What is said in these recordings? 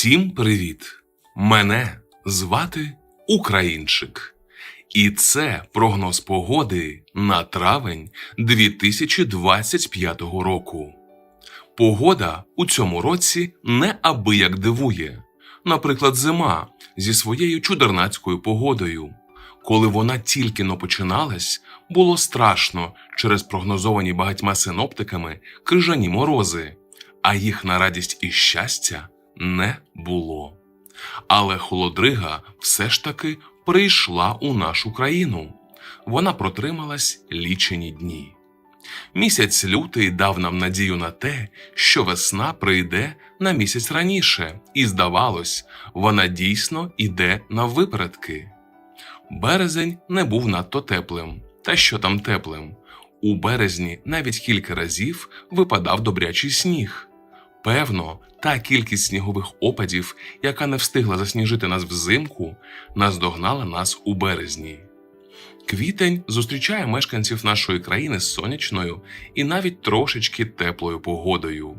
Всім привіт! Мене звати Українчик. І це прогноз погоди на травень 2025 року. Погода у цьому році неабияк дивує. Наприклад, зима зі своєю чудернацькою погодою. Коли вона тільки но починалась, було страшно через прогнозовані багатьма синоптиками крижані морози, а їх на радість і щастя не було. Але холодрига все ж таки прийшла у нашу країну. Вона протрималась лічені дні. Місяць лютий дав нам надію на те, що весна прийде на місяць раніше, і здавалось, вона дійсно іде на випередки. Березень не був надто теплим. Та що там теплим? У березні навіть кілька разів випадав добрячий сніг. Певно, та кількість снігових опадів, яка не встигла засніжити нас взимку, наздогнала нас у березні. Квітень зустрічає мешканців нашої країни з сонячною і навіть трошечки теплою погодою.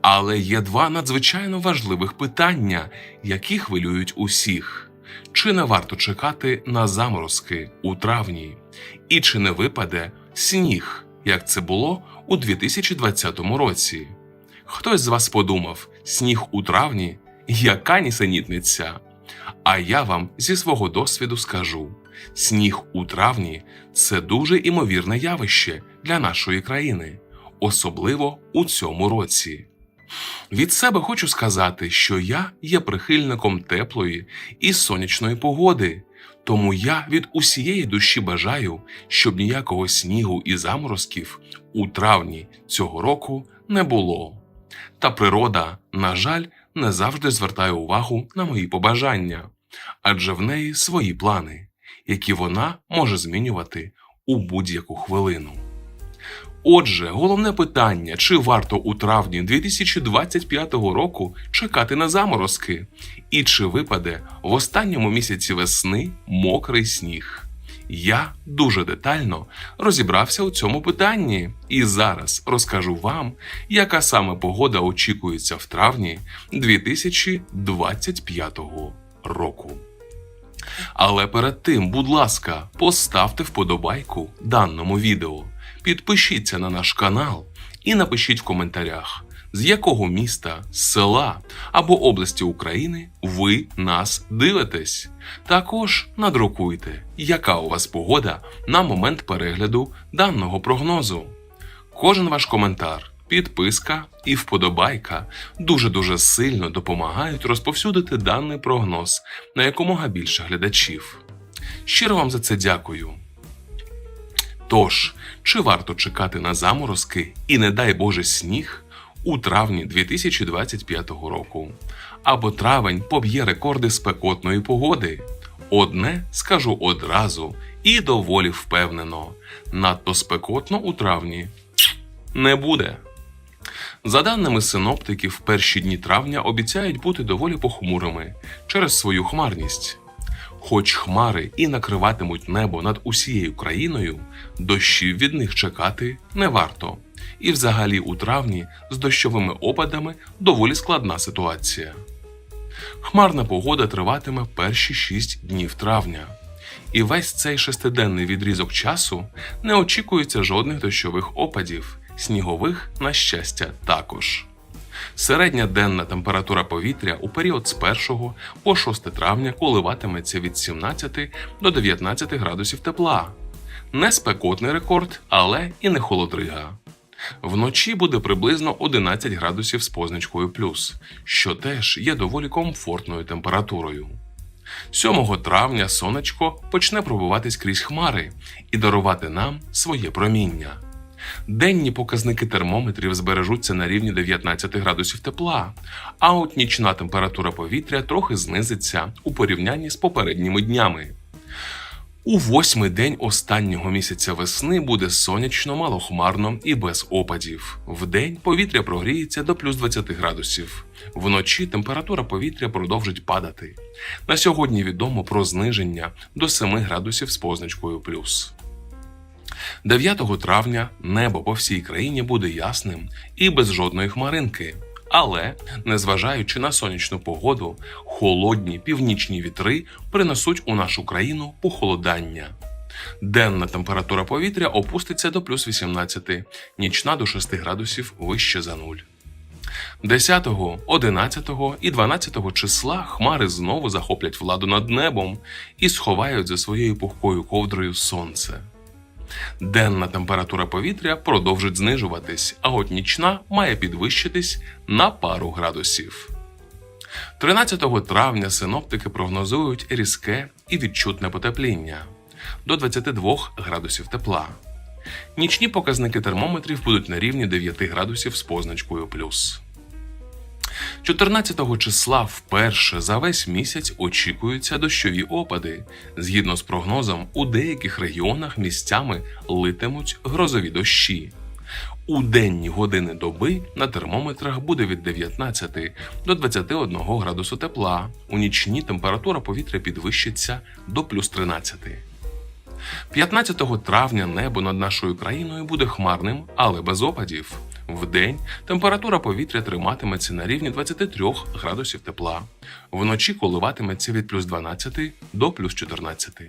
Але є два надзвичайно важливих питання, які хвилюють усіх: чи не варто чекати на заморозки у травні, і чи не випаде сніг, як це було у 2020 році? Хтось з вас подумав: сніг у травні, яка нісенітниця. А я вам зі свого досвіду скажу: сніг у травні це дуже імовірне явище для нашої країни, особливо у цьому році. Від себе хочу сказати, що я є прихильником теплої і сонячної погоди, тому я від усієї душі бажаю, щоб ніякого снігу і заморозків у травні цього року не було. Та природа, на жаль, не завжди звертає увагу на мої побажання, адже в неї свої плани, які вона може змінювати у будь-яку хвилину. Отже, головне питання: чи варто у травні 2025 року чекати на заморозки, і чи випаде в останньому місяці весни мокрий сніг? Я дуже детально розібрався у цьому питанні і зараз розкажу вам, яка саме погода очікується в травні 2025 року. Але перед тим, будь ласка, поставте вподобайку даному відео, підпишіться на наш канал і напишіть в коментарях, з якого міста, села або області України ви нас дивитесь. Також надрукуйте, яка у вас погода на момент перегляду даного прогнозу. Кожен ваш коментар, підписка і вподобайка дуже-дуже сильно допомагають розповсюдити даний прогноз на якомога більше глядачів. Щиро вам за це дякую. Тож, чи варто чекати на заморозки і, не дай Боже, сніг у травні 2025 року? Або травень поб'є рекорди спекотної погоди? Одне скажу одразу і доволі впевнено: надто спекотно у травні не буде. За даними синоптиків, перші дні травня обіцяють бути доволі похмурими через свою хмарність. Хоч хмари і накриватимуть небо над усією країною, дощів від них чекати не варто. І взагалі у травні з дощовими опадами доволі складна ситуація. Хмарна погода триватиме перші 6 днів травня. І весь цей шестиденний відрізок часу не очікується жодних дощових опадів, снігових, на щастя, також. Середня денна температура повітря у період з 1 по 6 травня коливатиметься від 17 до 19 градусів тепла. Не спекотний рекорд, але і не холодрига. Вночі буде приблизно 11 градусів з позначкою плюс, що теж є доволі комфортною температурою. 7 травня сонечко почне пробиватись крізь хмари і дарувати нам своє проміння. Денні показники термометрів збережуться на рівні 19 градусів тепла, а от нічна температура повітря трохи знизиться у порівнянні з попередніми днями. У восьмий день останнього місяця весни буде сонячно, малохмарно і без опадів. Вдень повітря прогріється до плюс 20 градусів. Вночі температура повітря продовжить падати. На сьогодні відомо про зниження до 7 градусів з позначкою плюс. 9 травня небо по всій країні буде ясним і без жодної хмаринки. Але, незважаючи на сонячну погоду, холодні північні вітри принесуть у нашу країну похолодання. Денна температура повітря опуститься до плюс 18, нічна до 6 градусів вище за нуль. 10, 11 і 12 числа хмари знову захоплять владу над небом і сховають за своєю пухкою ковдрою сонце. Денна температура повітря продовжить знижуватись, а от нічна має підвищитись на пару градусів. 13 травня синоптики прогнозують різке і відчутне потепління до 22 градусів тепла. Нічні показники термометрів будуть на рівні 9 градусів з позначкою плюс. 14 числа вперше за весь місяць очікуються дощові опади. Згідно з прогнозом, у деяких регіонах місцями литимуть грозові дощі. У денні години доби на термометрах буде від 19 до 21 градусу тепла. У нічні температура повітря підвищиться до плюс 13. 15 травня небо над нашою країною буде хмарним, але без опадів. Вдень температура повітря триматиметься на рівні 23 градусів тепла. Вночі коливатиметься від плюс 12 до плюс 14.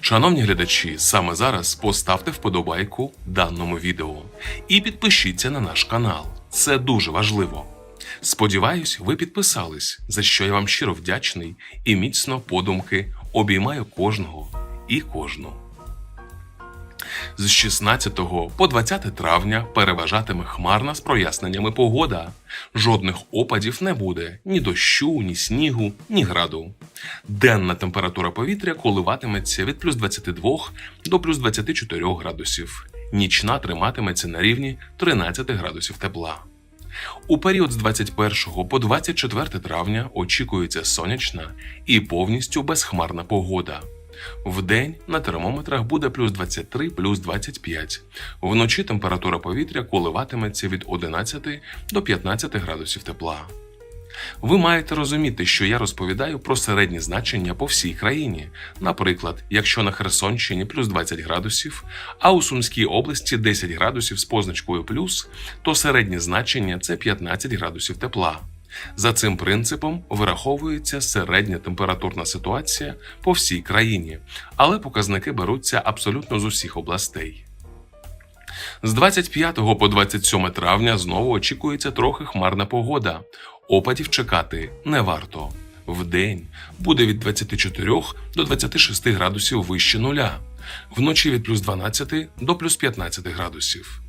Шановні глядачі, саме зараз поставте вподобайку даному відео і підпишіться на наш канал. Це дуже важливо. Сподіваюсь, ви підписались, за що я вам щиро вдячний і міцно подумки обіймаю кожного і кожну. З 16 по 20 травня переважатиме хмарна з проясненнями погода. Жодних опадів не буде ні дощу, ні снігу, ні граду. Денна температура повітря коливатиметься від плюс 22 до плюс 24 градусів. Нічна триматиметься на рівні 13 градусів тепла. У період з 21 по 24 травня очікується сонячна і повністю безхмарна погода. Вдень на термометрах буде плюс 23, плюс 25. Вночі температура повітря коливатиметься від 11 до 15 градусів тепла. Ви маєте розуміти, що я розповідаю про середні значення по всій країні. Наприклад, якщо на Херсонщині плюс 20 градусів, а у Сумській області 10 градусів з позначкою плюс, то середнє значення це 15 градусів тепла. За цим принципом вираховується середня температурна ситуація по всій країні, але показники беруться абсолютно з усіх областей. З 25 по 27 травня знову очікується трохи хмарна погода. Опадів чекати не варто. Вдень буде від 24 до 26 градусів вище нуля, вночі від плюс 12 до плюс 15 градусів.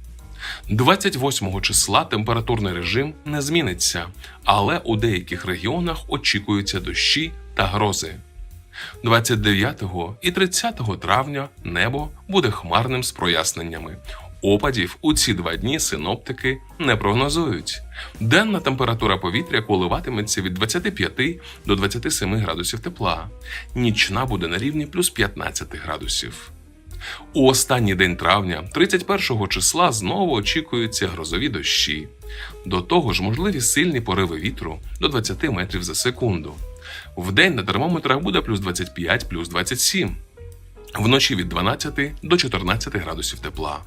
28 числа температурний режим не зміниться, але у деяких регіонах очікуються дощі та грози. 29 і 30 травня небо буде хмарним з проясненнями. Опадів у ці два дні синоптики не прогнозують. Денна температура повітря коливатиметься від 25 до 27 градусів тепла. Нічна буде на рівні плюс 15 градусів. У останній день травня, 31 числа, знову очікуються грозові дощі. До того ж, можливі сильні пориви вітру до 20 метрів за секунду. Вдень на термометрах буде плюс 25, плюс 27. Вночі від 12 до 14 градусів тепла.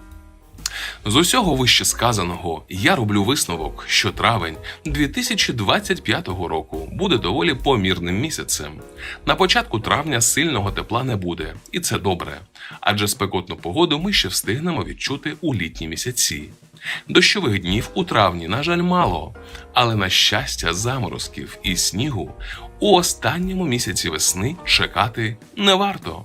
З усього вище сказаного я роблю висновок, що травень 2025 року буде доволі помірним місяцем. На початку травня сильного тепла не буде, і це добре, адже спекотну погоду ми ще встигнемо відчути у літні місяці. Дощових днів у травні, на жаль, мало, але на щастя, заморозків і снігу у останньому місяці весни чекати не варто.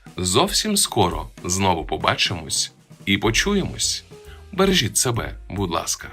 Зовсім скоро знову побачимось і почуємось. Бережіть себе, будь ласка.